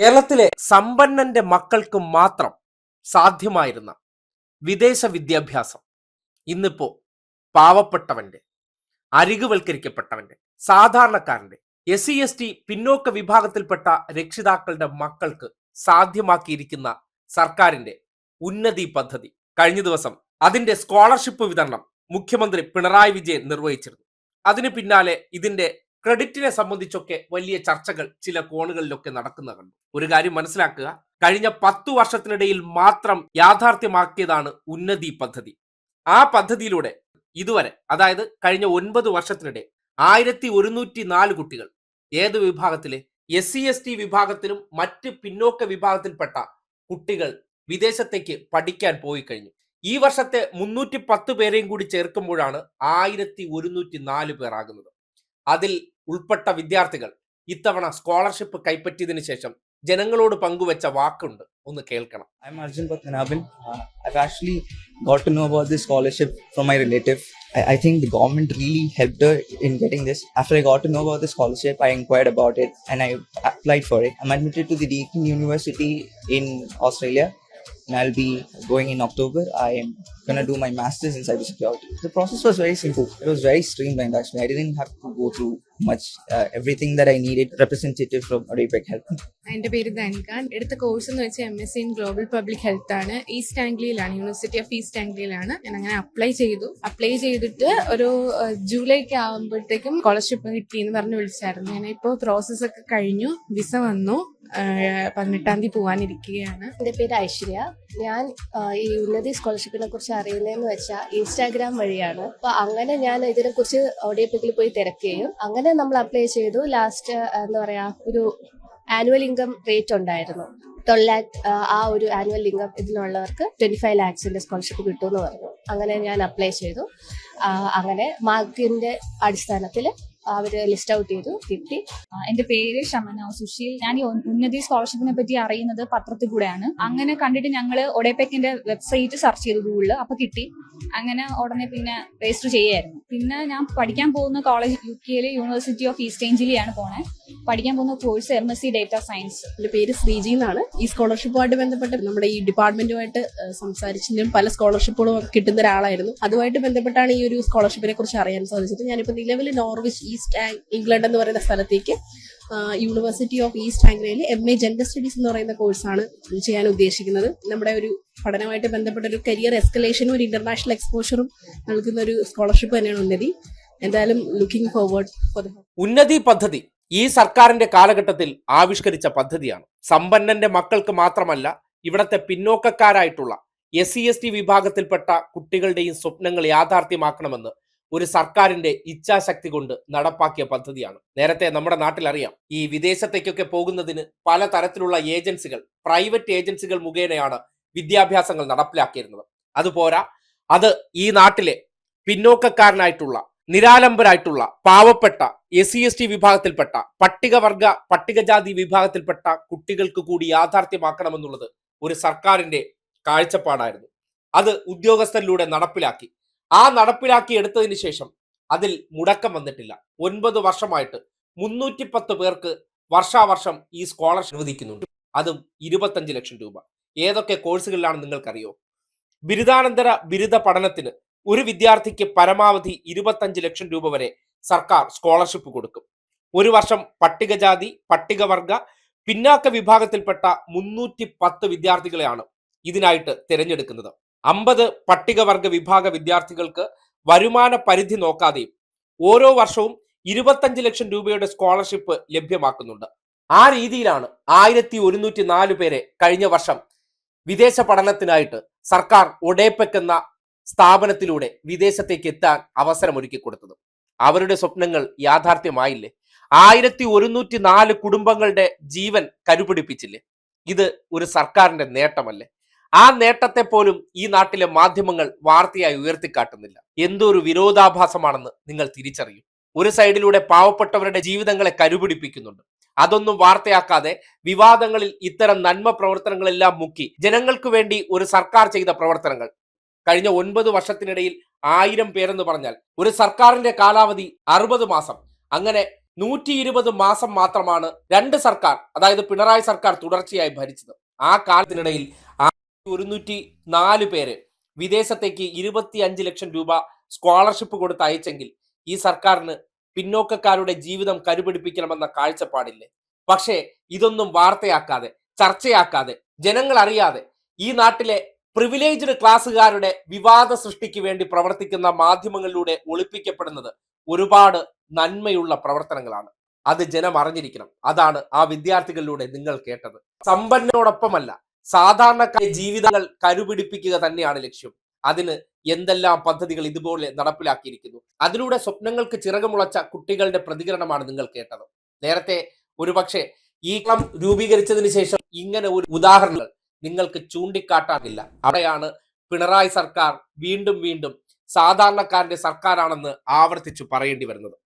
കേരളത്തിലെ സമ്പന്നന്റെ മക്കൾക്ക് മാത്രം സാധ്യമായിരുന്ന വിദേശ വിദ്യാഭ്യാസം ഇന്നിപ്പോ പാവപ്പെട്ടവന്റെ അരികുവൽക്കരിക്കപ്പെട്ടവന്റെ സാധാരണക്കാരന്റെ എസ് സി എസ് ടി പിന്നോക്ക വിഭാഗത്തിൽപ്പെട്ട രക്ഷിതാക്കളുടെ മക്കൾക്ക് സാധ്യമാക്കിയിരിക്കുന്ന സർക്കാരിന്റെ ഉന്നതി പദ്ധതി കഴിഞ്ഞ ദിവസം അതിന്റെ സ്കോളർഷിപ്പ് വിതരണം മുഖ്യമന്ത്രി പിണറായി വിജയൻ നിർവഹിച്ചിരുന്നു. അതിന് പിന്നാലെ ഇതിന്റെ ക്രെഡിറ്റിനെ സംബന്ധിച്ചൊക്കെ വലിയ ചർച്ചകൾ ചില കോണുകളിലൊക്കെ നടക്കുന്ന കണ്ടു. ഒരു കാര്യം മനസ്സിലാക്കുക. കഴിഞ്ഞ പത്തു വർഷത്തിനിടയിൽ മാത്രം യാഥാർത്ഥ്യമാക്കിയതാണ് ഉന്നതി പദ്ധതി. ആ പദ്ധതിയിലൂടെ ഇതുവരെ അതായത് കഴിഞ്ഞ ഒൻപത് വർഷത്തിനിടെ ആയിരത്തി ഒരുന്നൂറ്റി നാല് കുട്ടികൾ ഏത് വിഭാഗത്തിലെ? എസ് സി എസ് ടി വിഭാഗത്തിലും മറ്റ് പിന്നോക്ക വിഭാഗത്തിൽപ്പെട്ട കുട്ടികൾ വിദേശത്തേക്ക് പഠിക്കാൻ പോയി കഴിഞ്ഞു. ഈ വർഷത്തെ മുന്നൂറ്റി പത്ത് പേരെയും കൂടി ചേർക്കുമ്പോഴാണ് ആയിരത്തി ഒരുന്നൂറ്റി നാല് പേരാകുന്നത് അതിൽ ഉൾപ്പെട്ട വിദ്യാർത്ഥികൾ ഇത്തവണ സ്കോളർഷിപ്പ് കൈപ്പറ്റിയതിനു ശേഷം ജനങ്ങളോട് പങ്കുവെച്ച വാക്കുണ്ട് ഒന്ന് കേൾക്കണം I'm Arjun Patmanabhan. Uh, I've actually got to know about this scholarship from my relative. I, I think the government really helped her in getting this. After I got to know about the scholarship, I inquired about it and I applied for it. I'm admitted to the Deakin University in Australia and I'll be going in October. I am gonna do my master's in cybersecurity. The process was very simple. It was very streamlined actually. I didn't have to go through much. Uh, everything that I needed, representative from me. എന്റെ പേര് ധനിക. എടുത്ത course എന്ന് വെച്ചാൽ M S C in global public health ആണ്. East ആംഗ്ലിയിലാണ് university of east ആംഗ്ലിയിലാണ് ഞാൻ അങ്ങനെ അപ്ലൈ ചെയ്തു. അപ്ലൈ ചെയ്തിട്ട് ഒരു ജൂലൈ ജൂലൈക്ക് ആകുമ്പോഴത്തേക്കും സ്കോളർഷിപ്പ് കിട്ടി എന്ന് പറഞ്ഞ് വിളിച്ചായിരുന്നു. ഞാൻ ഇപ്പോൾ പ്രോസസ് ഒക്കെ കഴിഞ്ഞു. വിസ വന്നു. പതിനെട്ടാം തീയതി പോവാനിരിക്കുകയാണ്. എന്റെ പേര് ഐശ്വര്യ. ഞാൻ ഈ ഉന്നതി സ്കോളർഷിപ്പിനെ കുറിച്ച് അറിയുന്നതെന്ന് വെച്ചാൽ ഇൻസ്റ്റാഗ്രാം വഴിയാണ്. അപ്പൊ അങ്ങനെ ഞാൻ ഇതിനെ കുറിച്ച് ഓഡിയോ പോയി തിരക്കുകയും അങ്ങനെ നമ്മൾ അപ്ലൈ ചെയ്തു. ലാസ്റ്റ് എന്താ പറയാ ഒരു ആനുവൽ ഇൻകം റേറ്റ് ഉണ്ടായിരുന്നു. തൊള്ളാക്ക് ആ ഒരു ആനുവൽ ഇൻകം ഇതിനുള്ളവർക്ക് ട്വന്റി ഫൈവ് ലാക്സിന്റെ സ്കോളർഷിപ്പ് കിട്ടുമെന്ന് പറഞ്ഞു. അങ്ങനെ ഞാൻ അപ്ലൈ ചെയ്തു. അങ്ങനെ മാർക്കിന്റെ അടിസ്ഥാനത്തിൽ അവർ ലിസ്റ്റ് ഔട്ട് ചെയ്തു കിട്ടി എന്റെ പേര് ഷമന സുശീൽ ഞാൻ ഈ ഉന്നതി സ്കോളർഷിപ്പിനെ പറ്റി അറിയുന്നത് പത്രത്തിൽ കൂടെയാണ് അങ്ങനെ കണ്ടിട്ട് ഞങ്ങൾ ഒഡേപെക്കിന്റെ വെബ്സൈറ്റ് സെർച്ച് ചെയ്തു ഗൂഗിളിൽ അപ്പൊ കിട്ടി അങ്ങനെ ഉടനെ പിന്നെ രജിസ്റ്റർ ചെയ്യായിരുന്നു പിന്നെ ഞാൻ പഠിക്കാൻ പോകുന്ന കോളേജ് യു കെയിലെ യൂണിവേഴ്സിറ്റി ഓഫ് ഈസ്റ്റ് ഏഞ്ചലിയാണ് പോണേ പഠിക്കാൻ പോകുന്ന course M S C data science എന്റെ പേര് ശ്രീജി എന്നാണ്. ഈ സ്കോളർഷിപ്പുമായിട്ട് ബന്ധപ്പെട്ട് നമ്മുടെ ഈ ഡിപ്പാർട്ട്മെന്റുമായിട്ട് സംസാരിച്ചതിനും പല സ്കോളർഷിപ്പുകളും കിട്ടുന്ന ഒരാളായിരുന്നു. അതുമായിട്ട് ബന്ധപ്പെട്ടാണ് ഈ ഒരു സ്കോളർഷിപ്പിനെ കുറിച്ച് അറിയാൻ സാധിച്ചത്. ഞാനിപ്പോൾ നിലവിൽ നോർവിച്ച് ഈസ്റ്റ് ഇംഗ്ലണ്ട് എന്ന് പറയുന്ന സ്ഥലത്തേക്ക് യൂണിവേഴ്സിറ്റി ഓഫ് ഈസ്റ്റ് ആംഗ്ലയിൽ എം എ ജെൻഡർ സ്റ്റഡീസ് എന്ന് പറയുന്ന കോഴ്സാണ് ചെയ്യാൻ ഉദ്ദേശിക്കുന്നത്. നമ്മുടെ ഒരു പഠനമായിട്ട് ബന്ധപ്പെട്ട ഒരു കരിയർ എസ്കലേഷനും ഒരു ഇന്റർനാഷണൽ എക്സ്പോഷറും നൽകുന്ന ഒരു സ്കോളർഷിപ്പ് തന്നെയാണ് ഉന്നതി. എന്തായാലും ലുക്കിംഗ് ഫോർവേഡ് ഫോർ ദ ഉന്നതി പദ്ധതി ഈ സർക്കാരിന്റെ കാലഘട്ടത്തിൽ ആവിഷ്കരിച്ച പദ്ധതിയാണ്. സമ്പന്നന്റെ മക്കൾക്ക് മാത്രമല്ല ഇവിടത്തെ പിന്നോക്കക്കാരായിട്ടുള്ള എസ് സി എസ് ടി വിഭാഗത്തിൽപ്പെട്ട കുട്ടികളുടെയും സ്വപ്നങ്ങൾ യാഥാർത്ഥ്യമാക്കണമെന്ന് ഒരു സർക്കാരിന്റെ ഇച്ഛാശക്തി കൊണ്ട് നടപ്പാക്കിയ പദ്ധതിയാണ്. നേരത്തെ നമ്മുടെ നാട്ടിൽ അറിയാം ഈ വിദേശത്തേക്കൊക്കെ പോകുന്നതിന് പല തരത്തിലുള്ള ഏജൻസികൾ പ്രൈവറ്റ് ഏജൻസികൾ മുഖേനയാണ് വിദ്യാഭ്യാസങ്ങൾ നടപ്പിലാക്കിയിരുന്നത്. അതുപോരാ അത് ഈ നാട്ടിലെ പിന്നോക്കക്കാരനായിട്ടുള്ള നിരാലംബരായിട്ടുള്ള പാവപ്പെട്ട എസ് സി എസ് ടി വിഭാഗത്തിൽപ്പെട്ട പട്ടികവർഗ പട്ടികജാതി വിഭാഗത്തിൽപ്പെട്ട കുട്ടികൾക്ക് കൂടി യാഥാർത്ഥ്യമാക്കണമെന്നുള്ളത് ഒരു സർക്കാരിന്റെ കാഴ്ചപ്പാടായിരുന്നു. അത് ഉദ്യോഗസ്ഥരിലൂടെ നടപ്പിലാക്കി. ആ നടപ്പിലാക്കി എടുത്തതിന് ശേഷം അതിൽ മുടക്കം വന്നിട്ടില്ല. ഒൻപത് വർഷമായിട്ട് മുന്നൂറ്റി പത്ത് പേർക്ക് വർഷാവർഷം ഈ സ്കോളർഷിപ്പ് അനുവദിക്കുന്നുണ്ട്. അതും ഇരുപത്തഞ്ച് ലക്ഷം രൂപ. ഏതൊക്കെ കോഴ്സുകളിലാണ് നിങ്ങൾക്കറിയോ? ബിരുദാനന്തര ബിരുദ പഠനത്തിന് ഒരു വിദ്യാർത്ഥിക്ക് പരമാവധി ഇരുപത്തഞ്ച് ലക്ഷം രൂപ വരെ സർക്കാർ സ്കോളർഷിപ്പ് കൊടുക്കും. ഒരു വർഷം പട്ടികജാതി പട്ടികവർഗ പിന്നാക്ക വിഭാഗത്തിൽപ്പെട്ട മുന്നൂറ്റി പത്ത് വിദ്യാർത്ഥികളെയാണ് ഇതിനായിട്ട് തിരഞ്ഞെടുക്കുന്നത്. അമ്പത് പട്ടികവർഗ വിഭാഗ വിദ്യാർത്ഥികൾക്ക് വരുമാന പരിധി നോക്കാതെയും ഓരോ വർഷവും ഇരുപത്തഞ്ച് ലക്ഷം രൂപയുടെ സ്കോളർഷിപ്പ് ലഭ്യമാക്കുന്നുണ്ട്. ആ രീതിയിലാണ് ആയിരത്തി ഒരുന്നൂറ്റി നാല് പേരെ കഴിഞ്ഞ വർഷം വിദേശ പഠനത്തിനായിട്ട് സർക്കാർ എന്ന സ്ഥാപനത്തിലൂടെ വിദേശത്തേക്ക് എത്താൻ അവസരമൊരുക്കി കൊടുത്തത്. അവരുടെ സ്വപ്നങ്ങൾ യാഥാർത്ഥ്യമായില്ലേ? ആയിരത്തി ഒരുന്നൂറ്റി നാല് കുടുംബങ്ങളുടെ ജീവൻ കരുപിടിപ്പിച്ചില്ലേ? ഇത് ഒരു സർക്കാരിന്റെ നേട്ടമല്ലേ? ആ നേട്ടത്തെ പോലും ഈ നാട്ടിലെ മാധ്യമങ്ങൾ വാർത്തയായി ഉയർത്തിക്കാട്ടുന്നില്ല. എന്തൊരു വിരോധാഭാസമാണെന്ന് നിങ്ങൾ തിരിച്ചറിയും. ഒരു സൈഡിലൂടെ പാവപ്പെട്ടവരുടെ ജീവിതങ്ങളെ കരുപിടിപ്പിക്കുന്നുണ്ട്. അതൊന്നും വാർത്തയാക്കാതെ വിവാദങ്ങളിൽ ഇത്തരം നന്മ പ്രവർത്തനങ്ങളെല്ലാം മുക്കി ജനങ്ങൾക്ക് വേണ്ടി ഒരു സർക്കാർ ചെയ്ത പ്രവർത്തനങ്ങൾ കഴിഞ്ഞ ഒൻപത് വർഷത്തിനിടയിൽ ആയിരം പേരെന്ന് പറഞ്ഞാൽ ഒരു സർക്കാരിന്റെ കാലാവധി അറുപത് മാസം. അങ്ങനെ നൂറ്റി ഇരുപത് മാസം മാത്രമാണ് രണ്ട് സർക്കാർ അതായത് പിണറായി സർക്കാർ തുടർച്ചയായി ഭരിച്ചത്. ആ കാലത്തിനിടയിൽ ഒരുന്നൂറ്റി നാല് പേര് വിദേശത്തേക്ക് ഇരുപത്തി അഞ്ച് ലക്ഷം രൂപ സ്കോളർഷിപ്പ് കൊടുത്ത് അയച്ചെങ്കിൽ ഈ സർക്കാരിന് പിന്നോക്കക്കാരുടെ ജീവിതം കരുപിടിപ്പിക്കണമെന്ന കാഴ്ചപ്പാടില്ലേ? പക്ഷേ ഇതൊന്നും വാർത്തയാക്കാതെ ചർച്ചയാക്കാതെ ജനങ്ങൾ അറിയാതെ ഈ നാട്ടിലെ പ്രിവിലേജ്ഡ് ക്ലാസ്സുകാരുടെ വിവാദ സൃഷ്ടിക്ക് വേണ്ടി പ്രവർത്തിക്കുന്ന മാധ്യമങ്ങളിലൂടെ ഒളിപ്പിക്കപ്പെടുന്നത് ഒരുപാട് നന്മയുള്ള പ്രവർത്തനങ്ങളാണ്. അത് ജനം അറിഞ്ഞിരിക്കണം. അതാണ് ആ വിദ്യാർത്ഥികളിലൂടെ നിങ്ങൾ കേട്ടത്. സമ്പന്നോടൊപ്പമല്ല സാധാരണക്കാരെ ജീവിതങ്ങൾ കരുപിടിപ്പിക്കുക തന്നെയാണ് ലക്ഷ്യം. അതിന് എന്തെല്ലാം പദ്ധതികൾ ഇതുപോലെ നടപ്പിലാക്കിയിരിക്കുന്നു. അതിലൂടെ സ്വപ്നങ്ങൾക്ക് ചിറകുമുളച്ച കുട്ടികളുടെ പ്രതികരണമാണ് നിങ്ങൾ കേട്ടത്. നേരത്തെ ഒരുപക്ഷെ ഈ ക്ലം രൂപീകരിച്ചതിന് ശേഷം ഇങ്ങനെ ഒരു ഉദാഹരണങ്ങൾ നിങ്ങൾക്ക് ചൂണ്ടിക്കാട്ടാനില്ല അവിടെയാണ് പിണറായി സർക്കാർ വീണ്ടും വീണ്ടും സാധാരണക്കാരന്റെ സർക്കാരാണെന്ന് ആവർത്തിച്ചു പറയേണ്ടി വരുന്നത്.